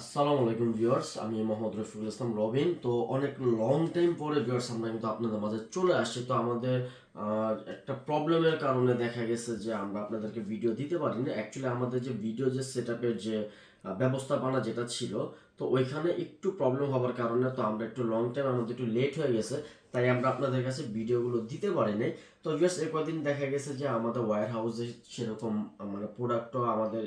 আসসালামু আলাইকুম ভিউয়ার্স, আমি মোহাম্মদ রফিকুল ইসলাম রবিন। তো অনেক লং টাইম পরে ভিউয়ার্স, আমরা কিন্তু আপনাদের মাঝে চলে আসছি। তো আমাদের একটা প্রবলেমের কারণে দেখা গেছে যে আমরা আপনাদেরকে ভিডিও দিতে পারি না অ্যাকচুয়ালি আমাদের যে ভিডিও যে সেট যে ব্যবস্থাপনা যেটা ছিল, তো ওইখানে একটু প্রবলেম হওয়ার কারণে তো আমরা একটু লং টাইম আমাদের একটু লেট হয়ে গেছে। তাই আমরা আপনাদের কাছে ভিডিওগুলো দিতে পারি নাই তো জাস্ট এ কদিন দেখা গেছে যে আমাদের ওয়্যার হাউসে সেরকম মানে প্রোডাক্টও আমাদের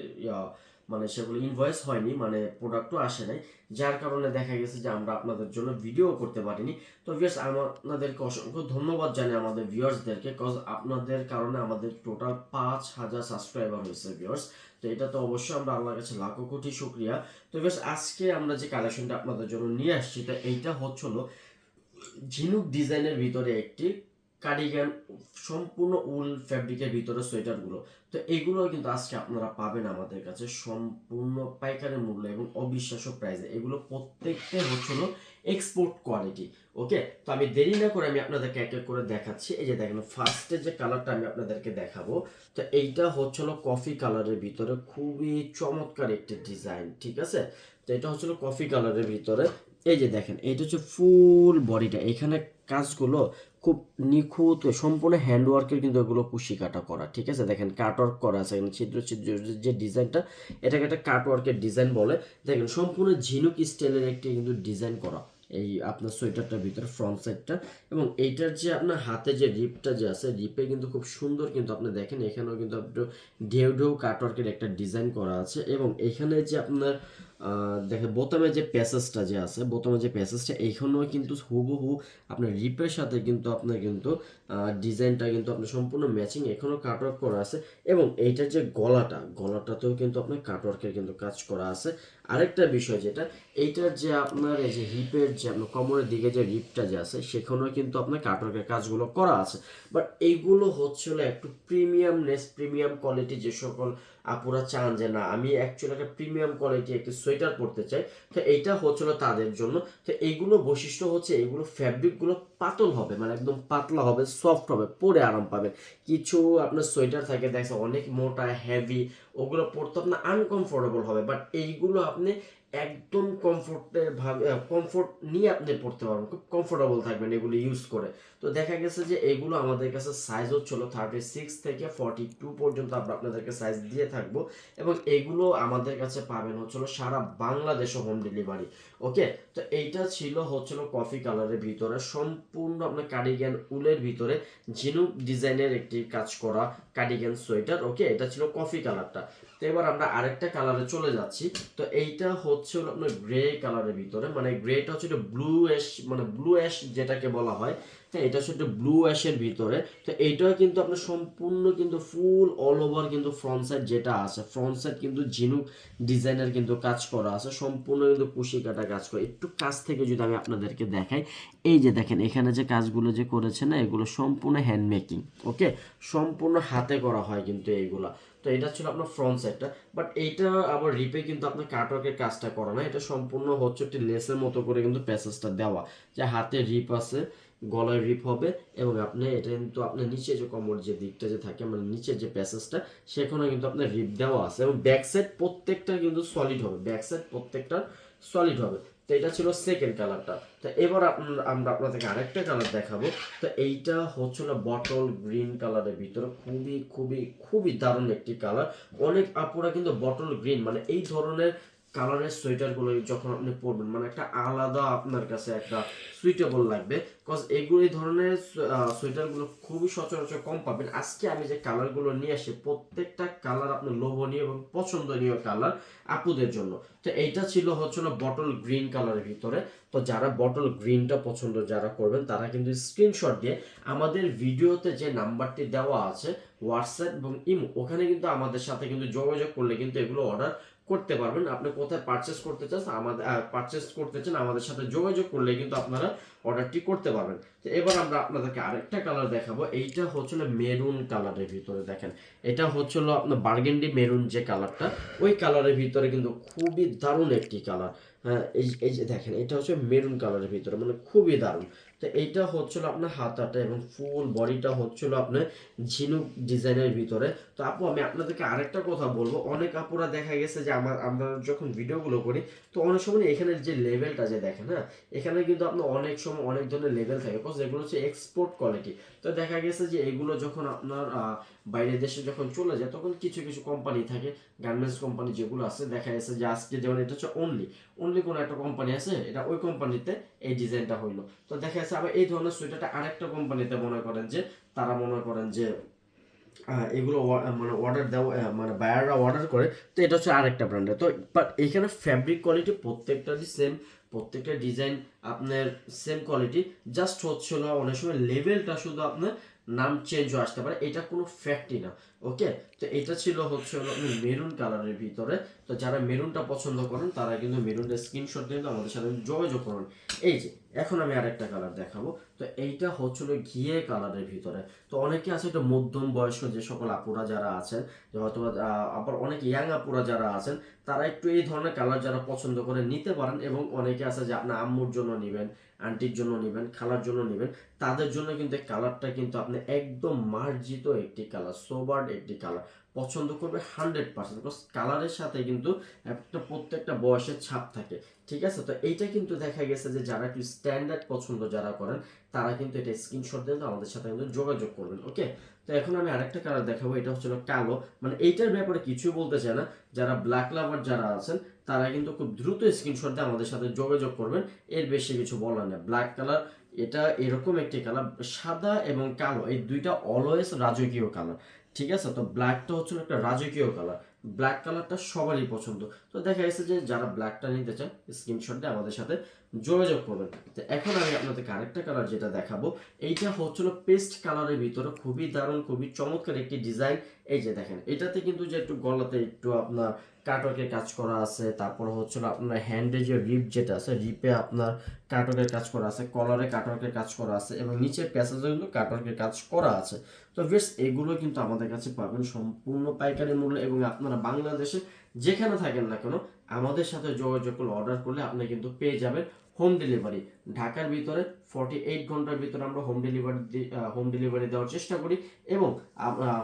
মানে সেগুলো ইনভয়েস হয়নি মানে প্রোডাক্টও আসে নাই। যার কারণে দেখা গেছে যে আমরা আপনাদের জন্য ভিডিও করতে পারিনি। তো ভিউয়ার্স আপনাদেরকে অসংখ্য ধন্যবাদ জানাই আমাদের ভিউয়ার্সদেরকে কজ আপনাদের কারণে আমাদের টোটাল পাঁচ হাজার সাবস্ক্রাইবার হয়েছে ভিউয়ার্স তো এটা তো অবশ্যই আমরা আল্লাহর কাছে লাখো কোটি শুক্রিয়া। তো ভিউয়ার্স আজকে আমরা যে কালেকশনটা আপনাদের জন্য নিয়ে আসছি, তো এইটা হচ্ছিল ঝিনুক ডিজাইনের ভিতরে একটি কার্ডিগান সম্পূর্ণ উল ফ্যাব্রিকের ভিতরে সোয়েটারগুলো তো এগুলো কিন্তু আজকে আপনারা পাবেন আমাদের কাছে সম্পূর্ণ পাইকারি মূল্য এবং অবিশ্বাস্য প্রাইসে এগুলো প্রত্যেকটা হচ্ছিল এক্সপোর্ট কোয়ালিটি ওকে তো আমি দেরি না করে আমি আপনাদেরকে এক এক করে দেখাচ্ছি। এই যে দেখেন ফার্স্টে যে কালারটা আমি আপনাদেরকে দেখাবো, তো এইটা হচ্ছিল কফি কালারের ভিতরে। খুবই চমৎকার একটি ডিজাইন ঠিক আছে? তো এটা হচ্ছিল কফি কালারের ভিতরে। এই যে দেখেন, এইটা হচ্ছে ফুল বডিটা এখানে কাজগুলো খুব নিখুঁত সম্পূর্ণ হ্যান্ডওয়ার্কের কিন্তু এগুলো কুশি কাটা করা, ঠিক আছে? দেখেন কাটওয়ার্ক করা আছে, এখানে ছিদ্র ছিদ্র, যে ডিজাইনটা এটাকে একটা কাটওয়ার্কের ডিজাইন বলে। দেখেন সম্পূর্ণ ঝিনুক স্টাইলের একটি কিন্তু ডিজাইন করা এই আপনার সোয়েটারটার ভিতরে ফ্রন্ট সাইডটা এবং এইটার যে আপনার হাতে যে রিপটা যে আছে রিপে কিন্তু খুব সুন্দর কিন্তু আপনি দেখেন, এখানেও কিন্তু একটু ঢেউ ঢেউ কাটওয়ার্কের একটা ডিজাইন করা আছে। এবং এখানে যে আপনার দেখেন, বোতামে যে প্যাসেজটা যে আছে, বোতামে যে প্যাসেজটা, এইখানেও কিন্তু হুবহু আপনার রিপের সাথে কিন্তু আপনার কিন্তু ডিজাইনটা কিন্তু আপনার সম্পূর্ণ ম্যাচিং এখানেও কাটওয়ার্ক করা আছে এবং এইটার যে গলাটা, গলাটাতেও কিন্তু আপনার কাটওয়ার্কের কিন্তু কাজ করা আছে। আরেকটা বিষয় যেটা, এইটার যে আপনার এই যে হিপের যে আপনার কোমরের দিকে যে রিপটা যে আছে, সেখানেও কিন্তু আপনার কাটওয়ার্কের কাজগুলো করা আছে। বাট এইগুলো হচ্ছিল একটু প্রিমিয়ামনেস প্রিমিয়াম কোয়ালিটি যে সকল আপুরা চান যে, না, আমি অ্যাকচুয়ালি একটা প্রিমিয়াম কোয়ালিটি একটি সোয়েটার পরতে চাই। তো এইটা হচ্ছিল তাদের জন্য। তো এইগুলো বৈশিষ্ট্য হচ্ছে, এইগুলো ফ্যাব্রিকগুলো পাতল হবে মানে একদম পাতলা হবে সফট হবে, পরে আরাম পাবেন। কিছু আপনার সোয়েটার থাকে দেখছে অনেক মোটা হেভি ওগুলো পরতে আপনার আনকমফোর্টেবল হবে বাট এইগুলো আপনি একদম কমফোর্টের ভাবে কমফোর্ট নিয়ে আপনি পড়তে পারবেন, খুব কমফোর্টেবল থাকবেন এগুলো ইউজ করে। তো দেখা গেছে যে এগুলো আমাদের কাছে সাইজ হচ্ছিল থার্টি সিক্স থেকে ফর্টি টু পর্যন্ত আমরা আপনাদেরকে সাইজ দিয়ে থাকব, এবং এগুলো আমাদের কাছে পাবেন হচ্ছিল সারা বাংলাদেশে হোম ডেলিভারি ওকে তো এইটা ছিল হচ্ছিল কফি কালারের ভিতরে, সম্পূর্ণ আপনার কার্ডিগান উলের ভিতরে ঝিনুক ডিজাইনের একটি কাজ করা কার্ডিগ্যান সোয়েটার ওকে এটা ছিল কফি কালারটা তো এবার আমরা আরেকটা কালারে চলে যাচ্ছি। তো এইটা হচ্ছে হলো আপনার গ্রে কালারের ভিতরে মানে গ্রেটা হচ্ছে ব্লু অ্যাশ মানে ব্লু অ্যাশ যেটাকে বলা হয় হ্যাঁ এটা হচ্ছে ব্লু অ্যাশের ভিতরে। তো এইটাও কিন্তু আপনার সম্পূর্ণ কিন্তু ফুল অল ওভার কিন্তু ফ্রন্ট সাইড যেটা আছে ফ্রন্ট সাইড কিন্তু ঝিনুক ডিজাইনের কিন্তু কাজ করা আছে, সম্পূর্ণ কিন্তু কুশি কাটা কাজ করা। একটু কাছ থেকে যদি আমি আপনাদেরকে দেখাই, এই যে দেখেন, এখানে যে কাজগুলো যে করেছে না, এগুলো সম্পূর্ণ হ্যান্ড মেকিং ওকে সম্পূর্ণ হাতে করা হয় কিন্তু এইগুলা। তো এটা ছিল আপনার ফ্রন্ট সাইডটা বাট এইটা আবার রিপে কিন্তু আপনার কাটওয়ার্কের কাজটা করা না। এটা সম্পূর্ণ হচ্ছে একটি লেসের মতো করে কিন্তু প্যাসেজটা দেওয়া। যে হাতে রিপ আছে গলায় রিপ হবে এবং আপনি এটা কিন্তু আপনার নিচে যে কমর যে দিকটা যে থাকে মানে নিচে যে প্যাসেজটা সেখানে কিন্তু আপনার রিপ দেওয়া আছে এবং ব্যাক সাইড প্রত্যেকটা কিন্তু সলিড হবে ব্যাক সাইড প্রত্যেকটা সলিড হবে। তো এটা ছিল সেকেন্ড কালারটা তো এবার আপনার- আমরা আপনাদেরকে আরেকটা কালার দেখাবো। তো এইটা হচ্ছিল বটল গ্রিন কালারের ভিতরে, খুবই খুবই খুবই দারুণ একটি কালার অনেক আপুরা কিন্তু বটল গ্রিন মানে এই ধরনের কালারের সোয়েটারগুলো যখন আপনি পরবেন মানে একটা আলাদা আপনার কাছে একটা সুইটেবল লাগবে কজ এগুলো এই ধরনের সোয়েটারগুলো খুবই সচরাচর কম পাবেন। আজকে আমি যে কালারগুলো নিয়ে আসি, প্রত্যেকটা কালার আপনার লোভনীয় এবং পছন্দনীয় কালার আপুদের জন্য। তো এইটা ছিল হচ্ছে না বটল গ্রিন কালারের ভিতরে। তো যারা বটল গ্রিনটা পছন্দ যারা করবেন, তারা কিন্তু স্ক্রিনশট দিয়ে আমাদের ভিডিওতে যে নাম্বারটি দেওয়া আছে হোয়াটসঅ্যাপ এবং ইমো ওখানে কিন্তু আমাদের সাথে কিন্তু যোগাযোগ করলে কিন্তু এগুলো অর্ডার করতে পারবেন। আপনি কোথায় পারচেস করতে চান, আমাদের পারচেস করতে চান, আমাদের সাথে যোগাযোগ করলে কিন্তু আপনারা অর্ডারটি করতে পারবেন। তো এবার আমরা আপনাদেরকে আরেকটা কালার দেখাবো। এইটা হচ্ছিল মেরুন কালারের ভিতরে দেখেন। এটা হচ্ছিল আপনার বার্গেন্ডি মেরুন যে কালারটা ওই কালারের ভিতরে কিন্তু খুবই দারুণ একটি কালার হ্যাঁ এই এই যে দেখেন, এটা হচ্ছে মেরুন কালারের ভিতরে মানে খুবই দারুণ। তো এইটা হচ্ছিল আপনার হাতাটা এবং ফুল বডিটা হচ্ছিল আপনার ঝিনুক ডিজাইনের ভিতরে। তো আপু, আমি আপনাদেরকে আরেকটা কথা বলব। অনেক আপুরা দেখা গেছে যে আমার, আমরা যখন ভিডিওগুলো করি, তো অনেক সময় এখানে যে লেভেলটা যে দেখেন হ্যাঁ এখানে কিন্তু আপনার অনেক সময় অনেক ধরনের লেভেল থাকে। বিকজ হচ্ছে এক্সপোর্ট কোয়ালিটি তো দেখা গেছে যে এগুলো যখন আপনার বাইরের দেশে যখন চলে যায়, তখন কিছু কিছু কোম্পানি থাকে গার্মেন্টস কোম্পানি যেগুলো আছে, দেখা গেছে যে আজকে যেমন এটা হচ্ছে অনলি অনলি কোনো একটা কোম্পানি আছে, এটা ওই কোম্পানিতে এই ডিজাইনটা হইল। তো দেখা যাচ্ছে আবার এই ধরনের সোয়েটারটা আরেকটা কোম্পানিতে মনে করেন যে, তারা মনে করেন যে এগুলো মানে অর্ডার দেওয়া মানে বায়াররা অর্ডার করে, তো এটা হচ্ছে আরেকটা ব্র্যান্ডের তো বাট এখানে ফ্যাব্রিক কোয়ালিটি প্রত্যেকটারই সেম প্রত্যেকটা ডিজাইন আপনার সেম কোয়ালিটি জাস্ট হচ্ছিল অনেক সময় লেভেলটা শুধু আপনার নাম চেঞ্জ হয়ে আসতে পারে, এটা কোনো ফ্যাক্টই না ওকে তো এটা ছিল হচ্ছে আপনি মেরুন কালারের ভিতরে, তো যারা মেরুনটা পছন্দ করেন, তারা কিন্তু মেরুনটা স্ক্রিনশট দিয়ে আমাদের সাথে যোগাযোগ করুন। এই যে, এখন আমি আরেকটা কালার দেখাবো, তো এইটা হচ্ছিল ঘিয়ে কালারের ভিতরে। তো অনেকে আছে এটা মধ্যম বয়স্ক যে সকল আপুরা যারা আছেন, যে হয়তো আবার অনেক ইয়াং আপুরা যারা আছেন, তারা একটু এই ধরনের কালার যারা পছন্দ করে নিতে পারেন, এবং অনেকে আছে যে আপনার আম্মুর জন্য নেবেন আন্টির জন্য নেবেন, খালার জন্য নেবেন, তাদের জন্য কিন্তু কালারটা কিন্তু আপনি একদম মার্জিত একটি কালার সোবার্ড একটি কালার পছন্দ করবে হান্ড্রেড পার্সেন্ট বিকজ কালারের সাথে কিন্তু একটা প্রত্যেকটা বয়সের ছাপ থাকে, ঠিক আছে? তো এইটা কিন্তু দেখা গেছে যে যারা একটু স্ট্যান্ডার্ড পছন্দ যারা করেন, তারা কিন্তু এটা স্ক্রিনশট দিয়ে আমাদের সাথে কিন্তু যোগাযোগ করবেন ওকে তো এখন আমি আরেকটা কালার দেখাবো, এটা হচ্ছে হলো কালো। মানে এইটার ব্যাপারে কিছু বলতে চাই না। যারা ব্ল্যাক লাভার যারা আছেন তারা কিন্তু খুব দ্রুত স্ক্রিনশট দিয়ে আমাদের সাথে যোগাযোগ করবেন। এর বেশি কিছু বলার নেই। ব্ল্যাক কালার এটা এরকম একটি কালার সাদা এবং কালো, এই দুইটা অলওয়েজ রাজকীয় কালার ঠিক আছে? তো ব্ল্যাকটা হচ্ছে একটা রাজকীয় কালার ব্ল্যাক কালারটা সবারই পছন্দ। তো দেখা গেছে যে যারা ব্ল্যাকটা নিতে চান স্ক্রিনশট দিয়ে আমাদের সাথে যোগাযোগ করবেন। তো এখন আমি আপনাদেরকে আরেকটা কালার যেটা দেখাবো, এইটা হচ্ছিল পেস্ট কালারের ভিতরে খুবই দারুণ, খুবই চমৎকার একটি ডিজাইন এই যে দেখেন, এটাতে কিন্তু যে একটু গলাতে একটু আপনার কাটকের কাজ করা আছে, তারপর হচ্ছিল আপনার হ্যান্ডে যে রিপ যেটা আছে রিপে আপনার কাটকের কাজ করা আছে কলারে কাটকের কাজ করা আছে এবং নিচের প্যাসেজে কিন্তু কাটকের কাজ করা আছে। তো বেশ, এগুলো কিন্তু আমাদের কাছে পাবেন সম্পূর্ণ পাইকারি মূল্য এবং আপনারা বাংলাদেশে যেখানে থাকেন না কেন, আমাদের সাথে যোগাযোগ করলে অর্ডার করলে আপনি কিন্তু পেয়ে যাবেন। Home delivery. ঢাকার ভিতরে ফর্টি এইট ঘণ্টার ভিতরে আমরা হোম ডেলিভারি হোম ডেলিভারি দেওয়ার চেষ্টা করি এবং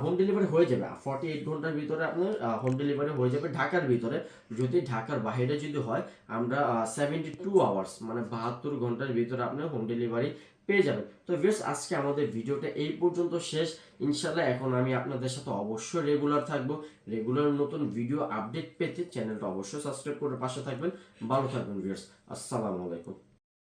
হোম ডেলিভারি হয়ে যাবে। ফর্টি এইট ঘণ্টার ভিতরে আপনার হোম ডেলিভারি হয়ে যাবে ঢাকার ভিতরে। যদি ঢাকার বাইরে যদি হয়, আমরা সেভেন্টি টু আওয়ার্স মানে বাহাত্তর ঘণ্টার ভিতরে আপনার হোম ডেলিভারি পেয়ে যাবেন। তো বেশ আজকে আমাদের ভিডিওটা এই পর্যন্ত শেষ। ইনশাল্লাহ এখন আমি আপনাদের সাথে অবশ্যই রেগুলার থাকব। রেগুলার নতুন ভিডিও আপডেট পেতে চ্যানেলটা অবশ্যই সাবস্ক্রাইব করে পাশে থাকবেন। ভালো থাকবেন ভিউয়ার্স আসসালামু আলাইকুম।